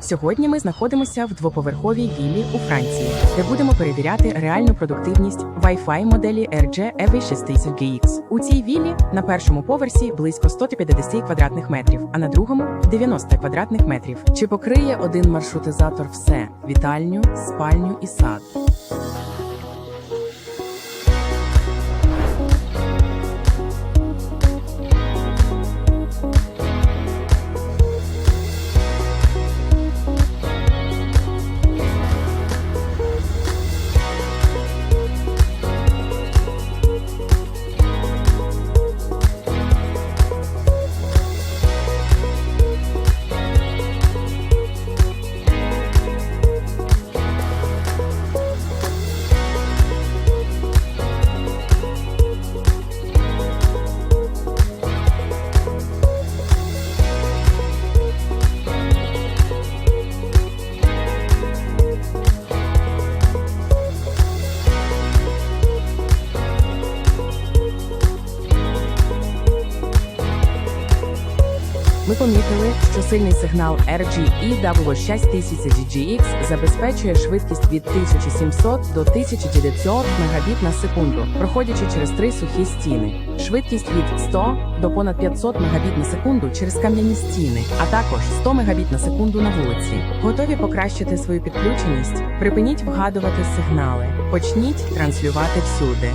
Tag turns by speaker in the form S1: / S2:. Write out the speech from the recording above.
S1: Сьогодні ми знаходимося в двоповерховій віллі у Франції, де будемо перевіряти реальну продуктивність Wi-Fi моделі RG EV 6000 GX. У цій віллі на першому поверсі близько 150 квадратних метрів, а на другому 90 квадратних метрів. Чи покриє один маршрутизатор все: вітальню, спальню і сад? Ми помітили, що сильний сигнал RGE W6000GX забезпечує швидкість від 1700 до 1900 Мбіт на секунду, проходячи через три сухі стіни. Швидкість від 100 до понад 500 Мбіт на секунду через кам'яні стіни, а також 100 Мбіт на секунду на вулиці. Готові покращити свою підключеність? Припиніть вгадувати сигнали. Почніть транслювати всюди.